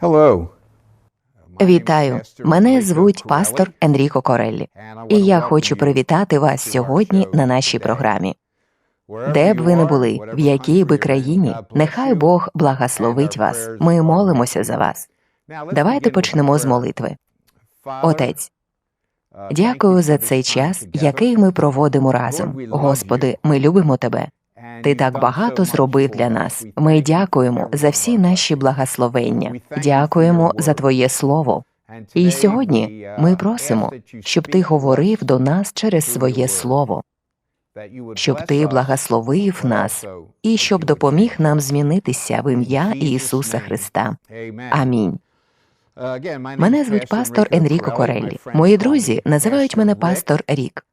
Hello. Вітаю, мене звуть пастор Енріко Кореллі, і я хочу привітати вас сьогодні на нашій програмі. Де б ви не були, в якій би країні, нехай Бог благословить вас. Ми молимося за вас. Давайте почнемо з молитви. Отець, дякую за цей час, який ми проводимо разом. Господи, ми любимо тебе. Ти так багато зробив для нас. Ми дякуємо за всі наші благословення. Дякуємо за Твоє слово. І сьогодні ми просимо, щоб ти говорив до нас через своє слово, щоб ти благословив нас і щоб допоміг нам змінитися в ім'я Ісуса Христа. Амінь. Мене звуть пастор Енріко Кореллі. Мої друзі називають мене пастор Рік.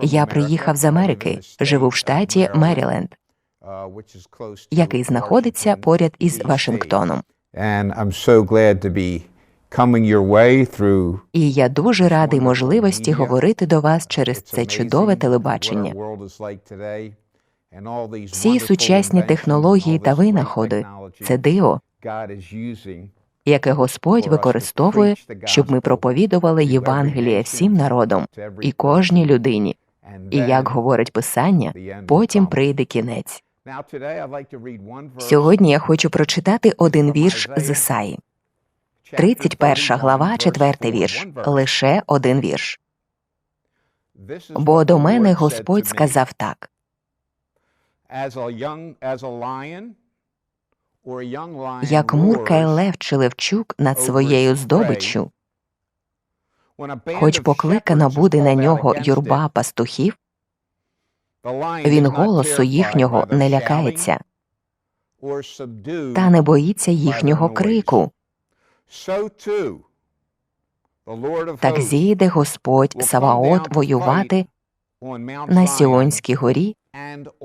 Я приїхав з Америки, живу в штаті Меріленд, який знаходиться поряд із Вашингтоном. І я дуже радий можливості говорити до вас через це чудове телебачення. Всі сучасні технології та винаходи це диво, яке Господь використовує, щоб ми проповідували Євангеліє всім народам і кожній людині. І як говорить Писання, потім прийде кінець. Сьогодні я хочу прочитати один вірш з Ісаї. 31 глава, 4 вірш. Лише один вірш. Бо до мене Господь сказав так: як муркає лев чи левчук над своєю здобиччю, хоч покликана буде на нього юрба пастухів, він голосу їхнього не лякається, та не боїться їхнього крику. Так зійде Господь Саваот воювати на Сіонській горі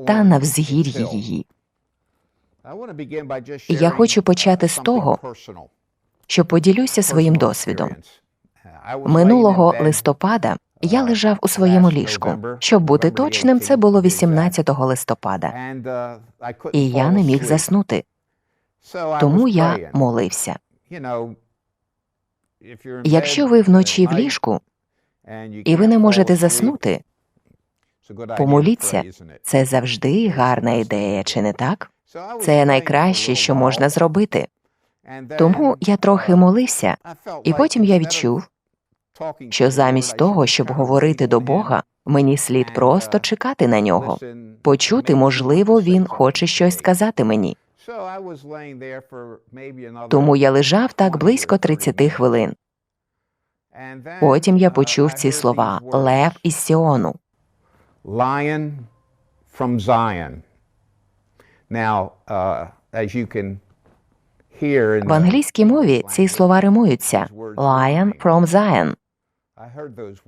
та на взгір'ї її. Я хочу почати з того, що поділюся своїм досвідом. Минулого листопада я лежав у своєму ліжку. Щоб бути точним, це було 18 листопада, і я не міг заснути, тому я молився. Якщо ви вночі в ліжку і ви не можете заснути, помоліться. Це завжди гарна ідея, чи не так? Це найкраще, що можна зробити. Тому я трохи молився, і потім я відчув, що замість того, щоб говорити до Бога, мені слід просто чекати на нього, почути, можливо, він хоче щось сказати мені. Тому я лежав так близько 30 хвилин. Потім я почув ці слова Лев із Сіону. From Zion. Now, uh, as you can hear in В англійській мові ці слова римуються Lion from Zion.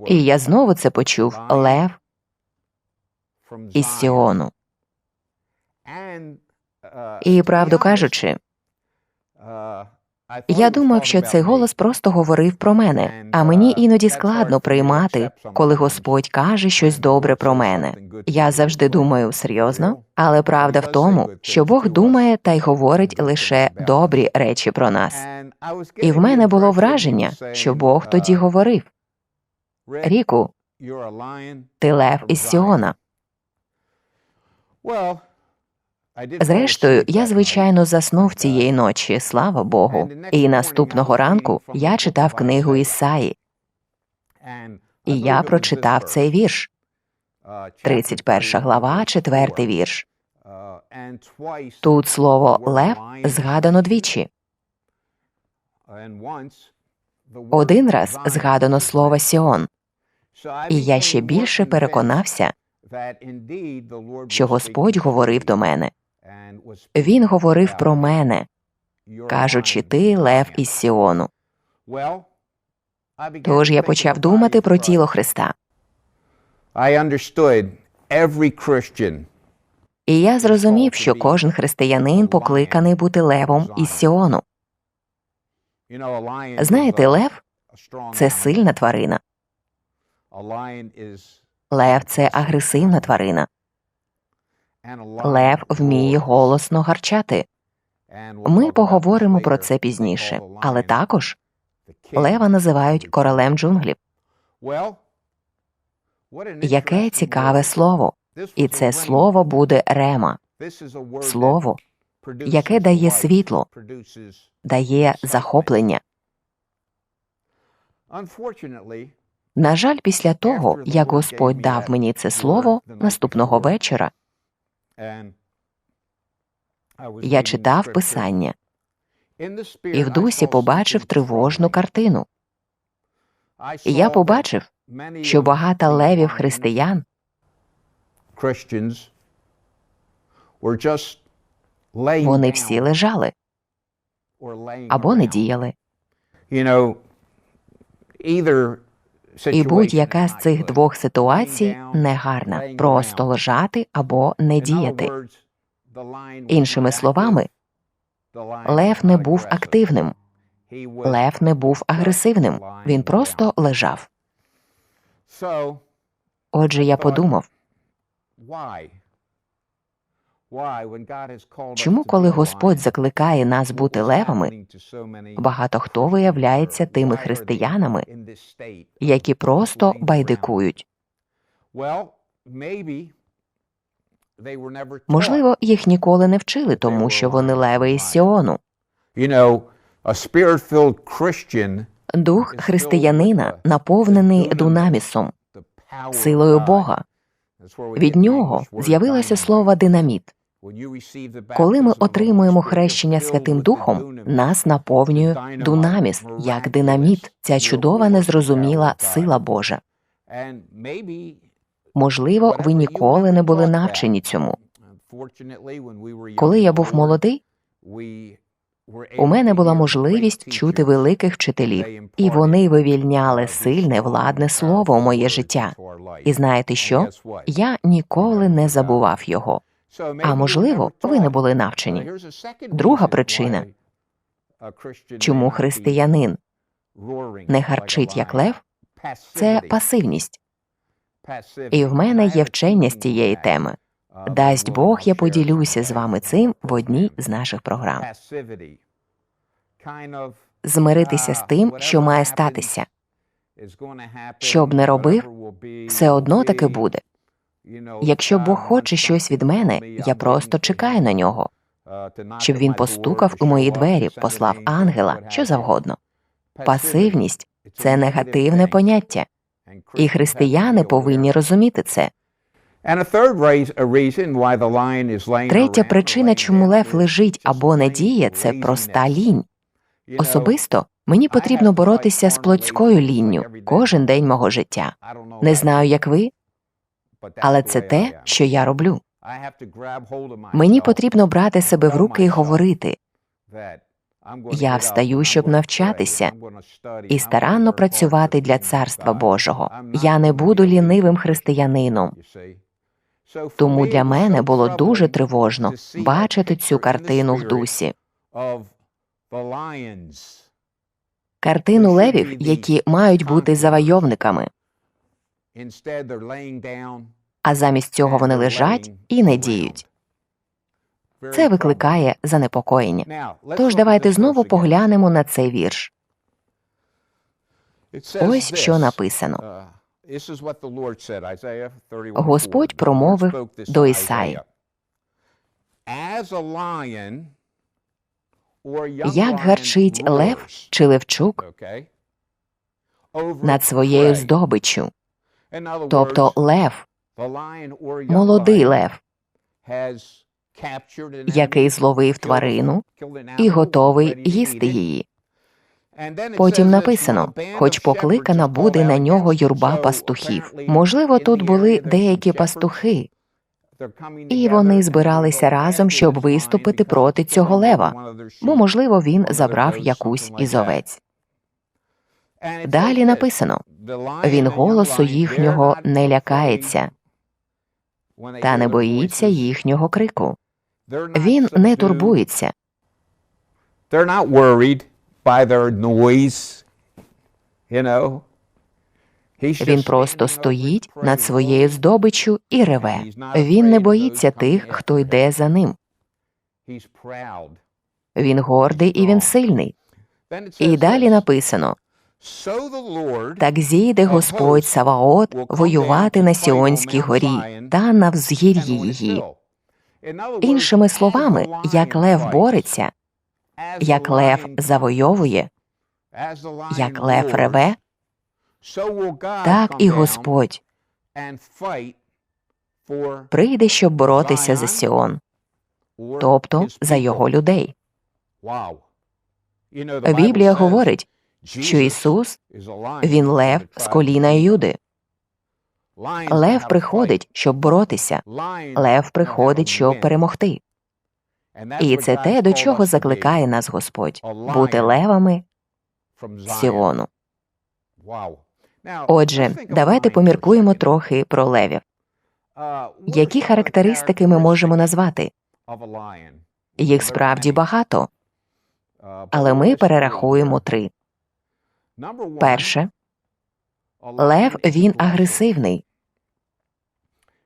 І я знову це почув. Лев із Сіону. Uh, І правду кажучи, uh, я думав, що цей голос просто говорив про мене, а мені іноді складно приймати, коли Господь каже щось добре про мене. Я завжди думаю серйозно, але правда в тому, що Бог думає та й говорить лише добрі речі про нас. І в мене було враження, що Бог тоді uh, говорив: Ріку, ти лев із Сіона. Зрештою, я звичайно заснув цієї ночі, слава Богу. І наступного ранку я читав книгу Ісаї, і я прочитав цей вірш, uh, chapter 31 глава, verse 4 вірш. Uh, Тут слово лев згадано двічі. Один раз згадано слово. Сіон, і я ще більше переконався, що Господь говорив до мене. Він говорив про мене, кажучи, ти лев із Сіону. Тож я почав думати про тіло Христа. І я зрозумів, що кожен християнин покликаний бути левом із Сіону. Знаєте, лев це сильна тварина. Лев це агресивна тварина. Лев вміє голосно гарчати. Ми поговоримо про це пізніше, але також лева називають королем джунглів. Яке цікаве слово, і це слово буде рема, слово, яке дає світло, дає захоплення. На жаль, після того, як Господь дав мені це слово наступного вечора, я читав писання і в дусі побачив тривожну картину. Я побачив, що багато левів християн вони всі лежали або не діяли. І будь-яка з цих двох ситуацій негарна. просто лежати або не діяти. Іншими словами, лев не був активним, лев не був агресивним, він просто лежав. Отже, я подумав, чому, коли Господь закликає нас бути левами, багато хто виявляється тими християнами, які просто байдикують. Можливо, їх ніколи не вчили, тому що вони леви із Сіону. Дух християнина наповнений дунамісом, силою Бога. Від нього з'явилося слово динаміт. Коли ми отримуємо хрещення Святим Духом, нас наповнює дунаміс, як динаміт, ця чудова незрозуміла сила Божа. Можливо, ви ніколи не були навчені цьому. Коли я був молодий, у мене була можливість чути великих вчителів, і вони вивільняли сильне владне слово у моє життя. І знаєте що? Я ніколи не забував його. А можливо, ви не були навчені. Друга причина, чому християнин не гарчить як лев, це пасивність. І в мене є вчення з цієї теми. Дасть Бог, я поділюся з вами цим в одній з наших програм. Змиритися з тим, що має статися. Що б не робив, все одно таки буде. Якщо Бог хоче щось від мене, я просто чекаю на нього, щоб він постукав у мої двері, послав ангела, що завгодно. Пасивність це негативне поняття, і християни повинні розуміти це. Третя причина, чому лев лежить або не діє, це проста лінь. Особисто мені потрібно боротися з плотською лінню кожен день мого життя. Не знаю, як ви, але це те, що я роблю. Мені потрібно брати себе в руки і говорити. Я встаю, щоб навчатися і старанно працювати для царства Божого. Я не буду лінивим християнином. Тому для мене було дуже тривожно бачити цю картину в дусі. Картину левів, які мають бути завойовниками, а замість цього вони лежать і не діють. Це викликає занепокоєння. Тож давайте знову поглянемо на цей вірш. Ось що написано. Господь промовив до Ісаї. Як гарчить лев чи левчук над своєю здобиччю, тобто лев, молодий лев, який зловив тварину і готовий їсти її. Потім написано, хоч покликана буде на нього юрба пастухів. Можливо, тут були деякі пастухи, і вони збиралися разом, щоб виступити проти цього лева, бо, можливо, він забрав якусь із овець. Далі написано він голосу їхнього не лякається та не боїться їхнього крику. Він не турбується. They're not worried by their noise, you know. Він просто стоїть над своєю здобиччю і реве. Він не боїться тих, хто йде за ним. Він гордий і він сильний. І далі написано: так зійде Господь Саваот воювати на Сіонській горі та на взгір'ї її. Іншими словами, як лев бореться, як лев завойовує, як лев реве, так і Господь прийде, щоб боротися за Сіон, тобто за його людей. Біблія говорить, що Ісус він лев з коліна Юди. Лев приходить, щоб боротися. Лев приходить, щоб перемогти. І це те, до чого закликає нас Господь бути левами Сіону. Отже, давайте поміркуємо трохи про левів. Які характеристики ми можемо назвати? Їх справді багато, але ми перерахуємо три. Перше, лев він агресивний.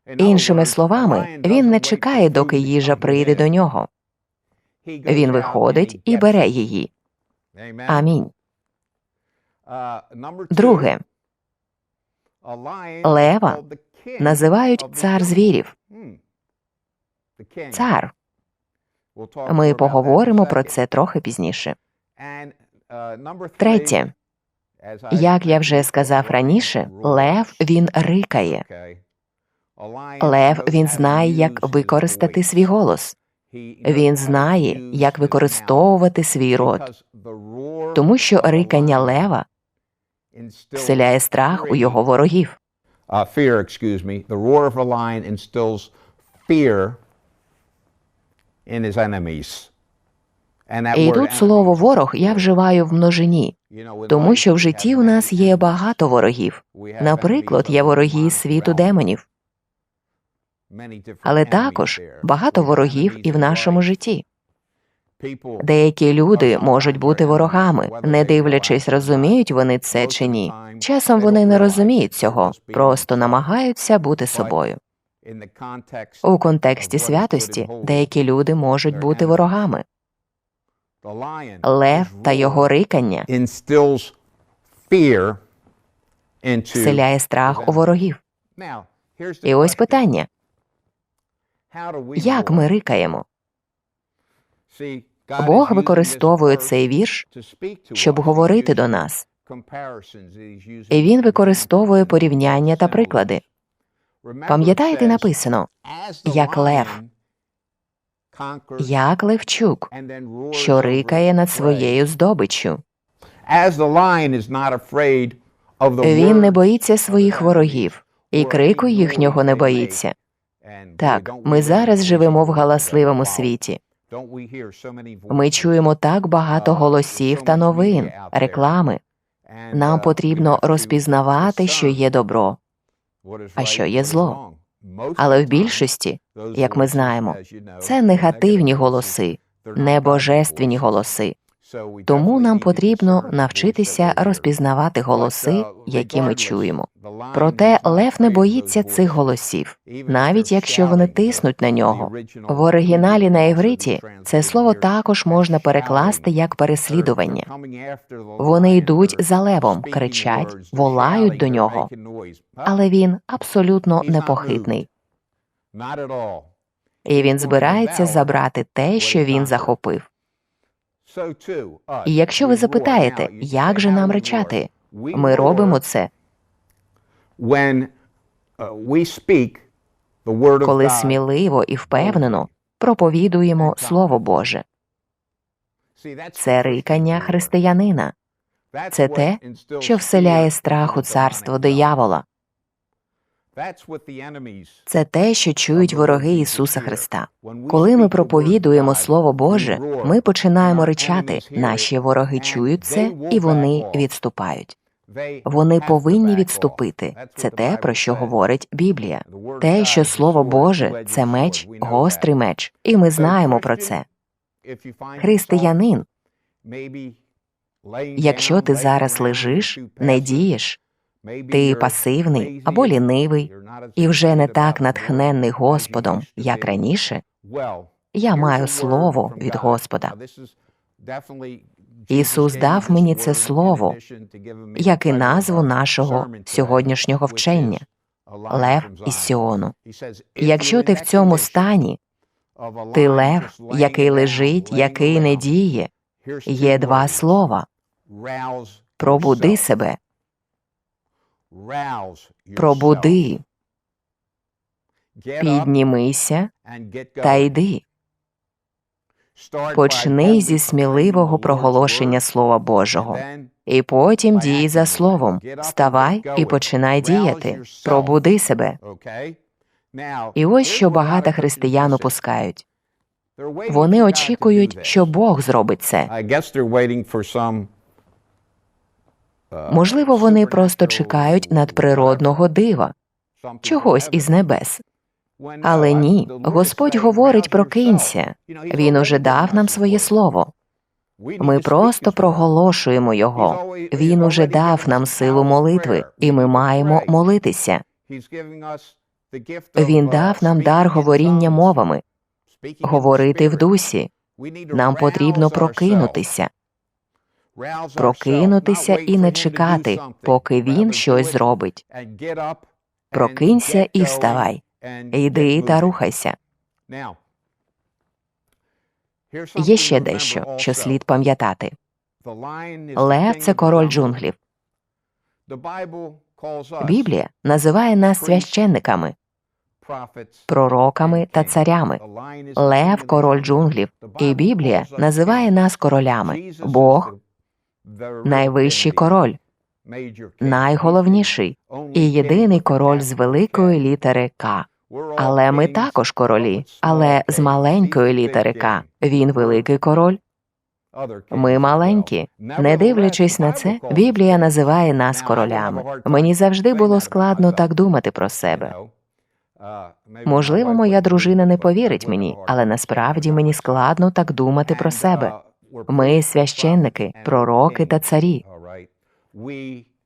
Іншими словами, він не чекає, доки їжа прийде до нього. Він виходить і бере її. Амінь. Друге, лева називають цар звірів. Цар. Ми поговоримо про це трохи пізніше. Третє, як я вже сказав раніше, лев він рикає. Лев він знає, як використати свій голос. Він знає, як використовувати свій рот, тому що рикання лева вселяє страх у його ворогів. uh, fear, in his enemies. І тут слово ворог я вживаю в множині, тому що в житті у нас є багато ворогів. Наприклад, є вороги світу демонів, але також багато ворогів і в нашому житті. Деякі люди можуть бути ворогами, не дивлячись, розуміють вони це чи ні. Часом вони не розуміють цього, просто намагаються бути собою. У контексті святості деякі люди можуть бути ворогами. Лев та його рикання вселяє страх у ворогів. І ось питання: як ми рикаємо? Бог використовує цей вірш, щоб говорити до нас, і він використовує порівняння та приклади. Пам'ятаєте, написано, "As the як лев, як левчук, що рикає над prey." своєю здобиччю. Він не боїться своїх ворогів, і крику їхнього не боїться. Так, ми зараз живемо в галасливому світі. Ми чуємо так багато uh, голосів та новин, реклами. Нам uh, потрібно розпізнавати, що є добро, а що є зло. Але в більшості, як ми знаємо, це негативні голоси, небожественні voices. голоси. Тому нам потрібно навчитися розпізнавати голоси, uh, які ми чуємо. Проте лев не боїться цих голосів, навіть якщо вони тиснуть на нього. В оригіналі на івриті це слово також можна перекласти як переслідування. Вони йдуть за левом, кричать, волають до нього. Але він абсолютно непохитний, і він збирається забрати те, що він захопив. І якщо ви запитаєте, як же нам речати, ми робимо це, uh, коли сміливо і впевнено проповідуємо Слово Боже. Це рикання християнина, це те, що вселяє страх у царство диявола. That's what the enemies Це те, що чують вороги Ісуса. Христа. Коли ми проповідуємо Слово Боже, ми починаємо речати, наші вороги чують це, і вони відступають. Вони повинні відступити. Це те, про що говорить Біблія. Те, що Слово Боже це меч, гострий меч, і ми знаємо про це. Християнин, якщо ти зараз лежиш, не дієш, ти пасивний або лінивий, і вже не так натхненний Господом, як раніше, Я маю слово від Господа. Ісус дав мені це слово, як і назву нашого сьогоднішнього вчення. Лев із Сіону. Якщо ти в цьому стані, ти лев, який лежить, який не діє, є два слова. Пробуди себе, пробуди, піднімися та йди. Почни зі сміливого проголошення Слова Божого. І потім дій за словом. Вставай і починай діяти. Пробуди себе. І ось що багато християн опускають. Вони очікують, що Бог зробить це. Можливо, вони просто чекають надприродного дива, чогось із небес. Але ні, Господь говорить прокинься. Він уже дав нам своє слово. Ми просто проголошуємо його. Він уже дав нам силу молитви, і ми маємо молитися. Він дав нам дар говоріння мовами, говорити в дусі. Нам потрібно прокинутися, прокинутися і не чекати, поки він щось зробить. Прокинься і вставай. Йди та рухайся. Є ще дещо, що слід пам'ятати. Лев це король джунглів. Біблія називає нас священниками, пророками та царями. Лев король джунглів, і Біблія називає нас королями. Бог найвищий король, найголовніший і єдиний король з великої літери К. Але ми також королі, але з маленької літери К. Він великий король. Ми маленькі. Не дивлячись на це, Біблія називає нас королями. Мені завжди було складно так думати про себе. Можливо, моя дружина не повірить мені, але насправді мені складно так думати про себе. Ми священники, пророки та царі.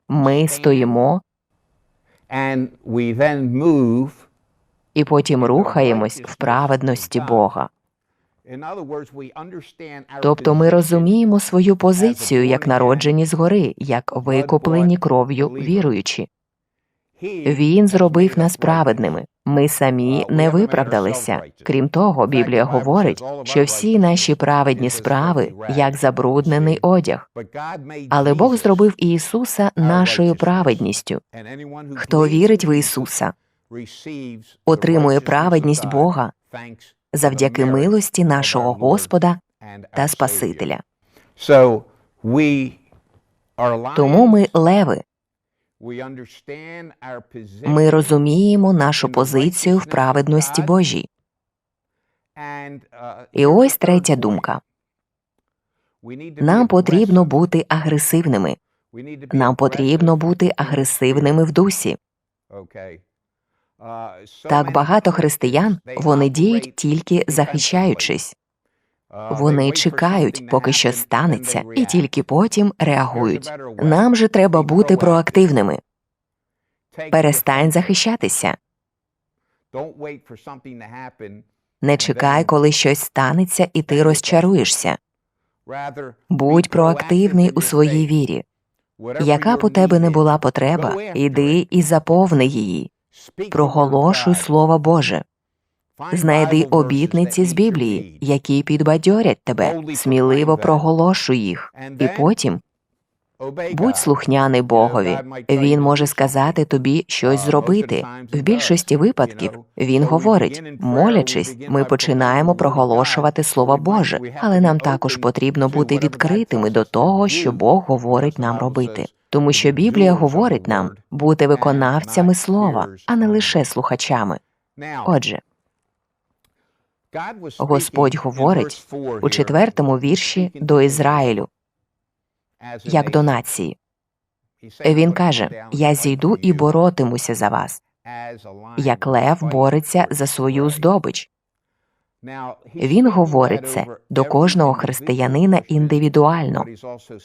Ми стоїмо і потім рухаємось в праведності Бога. Тобто ми розуміємо свою позицію як народжені згори, як викуплені кров'ю віруючі. Він зробив нас праведними. Ми самі не виправдалися. Крім того, Біблія говорить, що всі наші праведні справи як забруднений одяг. Але Бог зробив Ісуса нашою праведністю. Хто вірить в Ісуса, отримує праведність Бога завдяки милості нашого Господа та Спасителя. Тому ми леви. Ми розуміємо нашу позицію в праведності Божій. І ось третя думка. Нам потрібно бути агресивними. Нам потрібно бути агресивними в дусі. Так багато християн вони діють тільки захищаючись. Вони чекають, поки щось станеться, і тільки потім реагують. Нам же треба бути проактивними. Перестань захищатися. Не чекай, коли щось станеться, і ти розчаруєшся. Будь проактивний у своїй вірі. Яка б у тебе не була потреба, іди і заповни її. Проголошуй Слово Боже. Знайди обітниці з Біблії, які підбадьорять тебе, сміливо проголошуй їх, і потім будь слухняний Богові. Він може сказати тобі щось зробити. В більшості випадків він говорить, молячись, ми починаємо проголошувати Слово Боже, але нам також потрібно бути відкритими до того, що Бог говорить нам робити. Тому що Біблія говорить нам бути виконавцями слова, а не лише слухачами. Отже, Господь говорить у четвертому вірші до Ізраїлю, як до нації. Він каже: Я зійду і боротимуся за вас, як лев бореться за свою здобич. Він говорить це до кожного християнина індивідуально,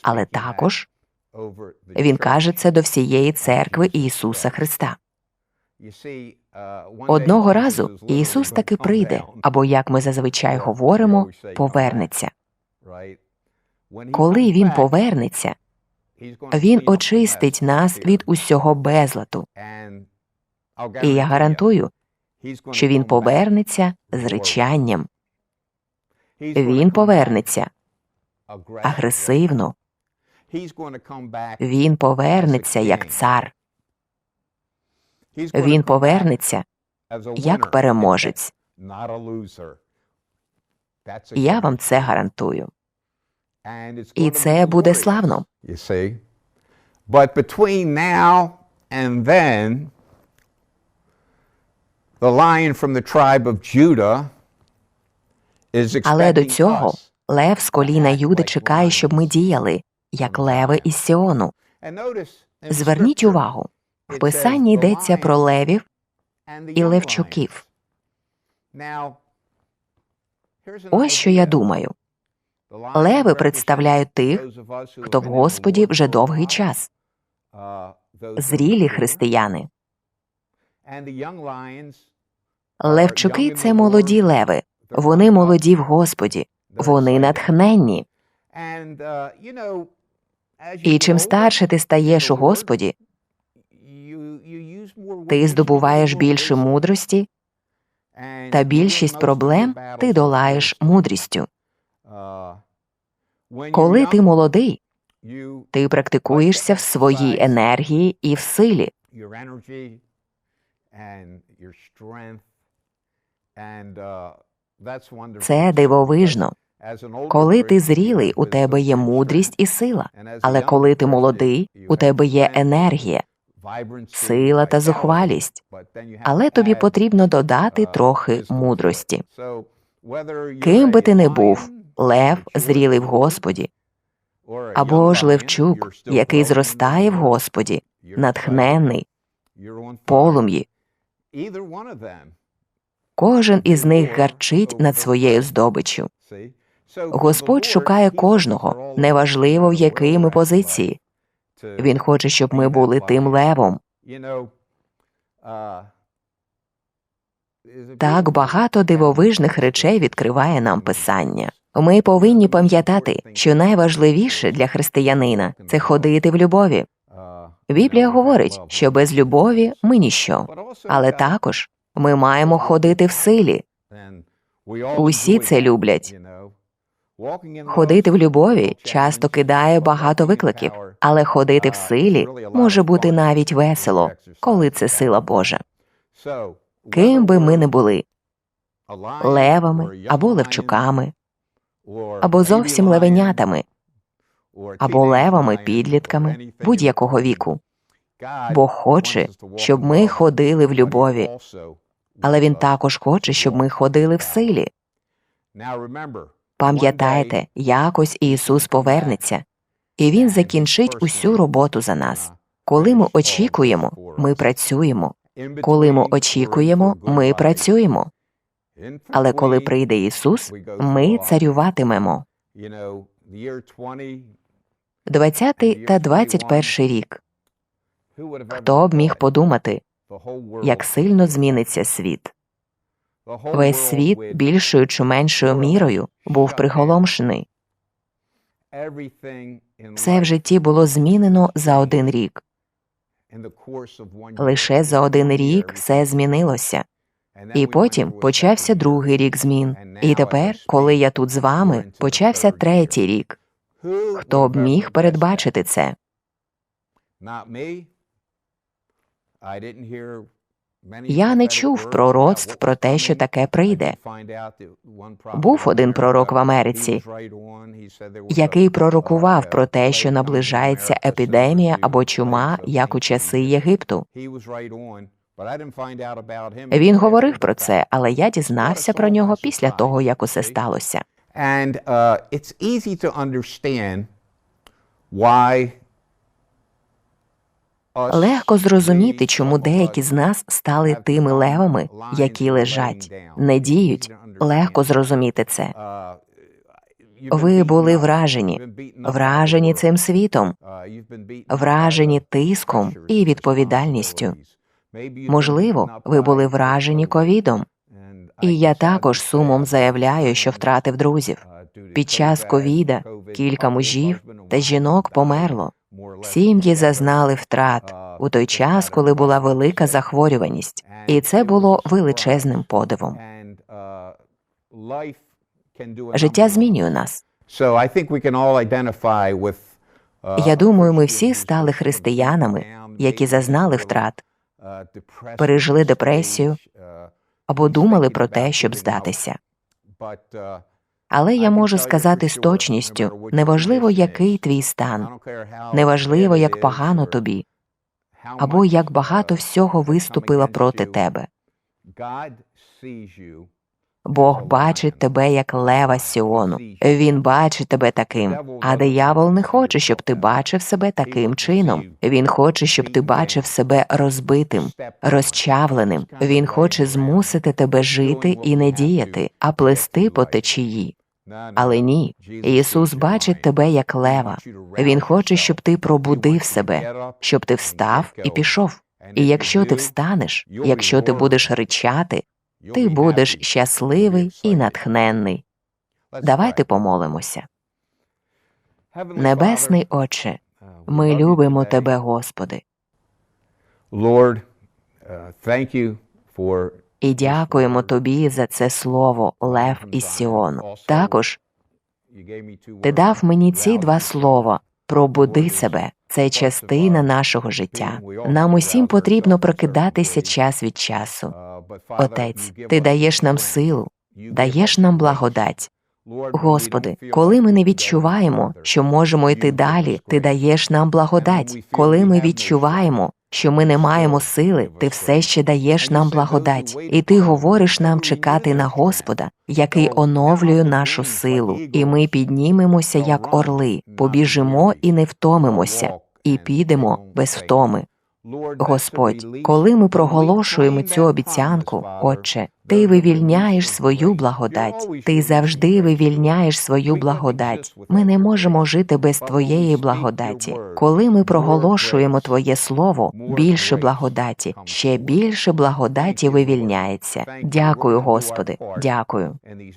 але також він каже це до всієї церкви Ісуса Христа. Одного разу Ісус таки прийде, або, як ми зазвичай говоримо, повернеться. Коли Він повернеться, Він очистить нас від усього безлату. І я гарантую, що Він повернеться з речанням. Він повернеться агресивно. Він повернеться як цар. Він повернеться як переможець. Я вам це гарантую. І це буде славно. But between now and then, the lion from the tribe of Judah is Але до цього лев з коліна Юди чекає, щоб ми діяли, як леви із Сіону. Зверніть увагу, в писанні йдеться про левів і левчуків. Ось що я думаю. Леви представляють тих, хто в Господі вже довгий час. Зрілі християни. Левчуки це молоді леви. Вони молоді в Господі. Вони натхненні. І чим старше ти стаєш у Господі, you- you use more ти здобуваєш більше мудрості, та більшість проблем ти долаєш мудрістю. Uh, Коли ти молодий, ти практикуєшся в своїй енергії і в силі. uh. Це дивовижно. Коли ти зрілий, у тебе є мудрість і сила. Але коли ти молодий, у тебе є енергія, сила та зухвалість. Але тобі потрібно додати uh, трохи мудрості. Ким би ти не був, лев, зрілий в Господі, або ж левчук, який зростає в Господі, натхненний, fire. полум'ї. Кожен із них гарчить над своєю здобиччю. Господь шукає кожного, неважливо в якій ми позиції. Він хоче, щоб ми були тим левом. Так багато дивовижних речей відкриває нам писання. Ми повинні пам'ятати, що найважливіше для християнина це ходити в любові. Біблія говорить, що без любові ми ніщо. Але також ми маємо ходити в силі. Усі це люблять. Ходити в любові часто кидає багато викликів, але ходити в силі може бути навіть весело, коли це сила Божа. Ким би ми не були левами або левчуками, або зовсім левенятами, або левами, підлітками будь-якого віку. Бог хоче, щоб ми ходили в любові, але Він також хоче, щоб ми ходили в силі. Пам'ятайте, якось Ісус повернеться, і Він закінчить усю роботу за нас. Коли ми очікуємо, ми працюємо. Коли ми очікуємо, ми працюємо. Але коли прийде Ісус, ми царюватимемо. 20 та 21 рік. Хто б міг подумати, як сильно зміниться світ? Весь світ більшою чи меншою мірою був приголомшений. Все в житті було змінено за один рік. Лише за один рік все змінилося. І потім почався другий рік змін. І тепер, коли я тут з вами, почався третій рік. Хто б міг передбачити це? Я не чув пророцтв про те, що таке прийде. Був один пророк в Америці, який пророкував про те, що наближається епідемія або чума, як у часи Єгипту. Він говорив про це, але я дізнався про нього після того, як усе сталося. And uh, it's easy to understand why Легко зрозуміти, чому деякі з нас стали тими левами, які лежать, не діють. Легко зрозуміти це. Uh, Ви були вражені, вражені цим світом, Uh, вражені тиском і відповідальністю. Можливо, ви були вражені ковідом, і я також сумом заявляю, що втратив друзів. Під час ковіда кілька мужів та жінок померло. Сім'ї зазнали втрат у той час, коли була велика захворюваність, і це було величезним подивом. Життя змінює нас. Я думаю, ми всі стали християнами, які зазнали втрат, пережили депресію або думали про те, щоб здатися. Але я можу сказати з точністю, неважливо, який твій стан, неважливо, як погано тобі, або як багато всього виступило проти тебе. Бог бачить тебе як лева Сіону. Він бачить тебе таким. А диявол не хоче, щоб ти бачив себе таким чином. Він хоче, щоб ти бачив себе розбитим, розчавленим. Він хоче змусити тебе жити і не діяти, а плести по течії. Але ні, Ісус бачить тебе як лева. Він хоче, щоб ти пробудив себе, щоб ти встав і пішов. І якщо ти встанеш, якщо ти будеш ричати, ти будеш щасливий і натхненний. Давайте помолимося. Небесний Отче, ми любимо Тебе, Господи, Lord, uh, і дякуємо Тобі за це слово Лев із Сіону. Також ти дав мені ці два слова пробуди себе. Це частина нашого життя. Нам усім потрібно прокидатися час від часу. Отець, ти даєш нам силу, даєш нам благодать. Господи, коли ми не відчуваємо, що можемо йти далі, ти даєш нам благодать. Коли ми відчуваємо, що ми не маємо сили, ти все ще даєш нам благодать, і ти говориш нам чекати на Господа, який оновлює нашу силу, і ми піднімемося як орли, побіжимо і не втомимося, і підемо без втоми. Господь, коли ми проголошуємо цю обіцянку, Отче, ти вивільняєш свою благодать, ти завжди вивільняєш свою благодать. Ми не можемо жити без твоєї благодаті. Коли ми проголошуємо Твоє слово, більше благодаті, ще більше благодаті вивільняється. Дякую, Господи, дякую.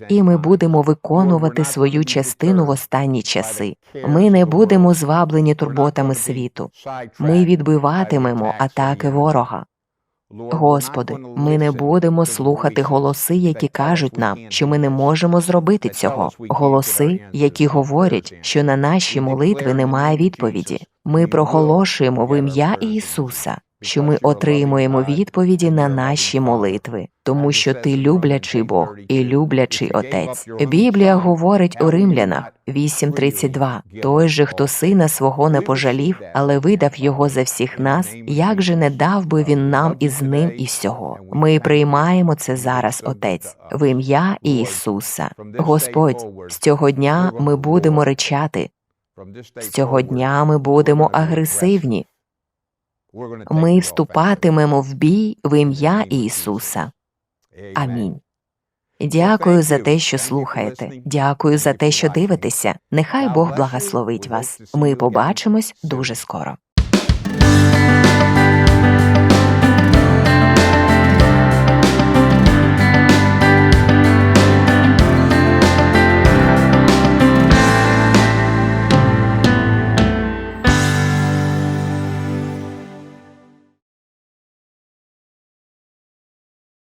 І ми будемо виконувати свою частину в останні часи. Ми не будемо зваблені турботами світу. Ми відбиватимемо атаки ворога. Господи, ми не будемо слухати голоси, які кажуть нам, що ми не можемо зробити цього. Голоси, які говорять, що на наші молитви немає відповіді. Ми проголошуємо в ім'я Ісуса, що ми отримуємо відповіді на наші молитви, тому що ти люблячий Бог і люблячий Отець. Біблія говорить у римлянах 8.32 той же, хто сина свого не пожалів, але видав його за всіх нас, як же не дав би він нам із ним і всього. Ми приймаємо це зараз, Отець, в ім'я Ісуса. Господь, з цього дня ми будемо речати. З цього дня ми будемо агресивні. Ми вступатимемо в бій в ім'я Ісуса. Амінь. Дякую за те, що слухаєте. Дякую за те, що дивитеся. Нехай Бог благословить вас. Ми побачимось дуже скоро.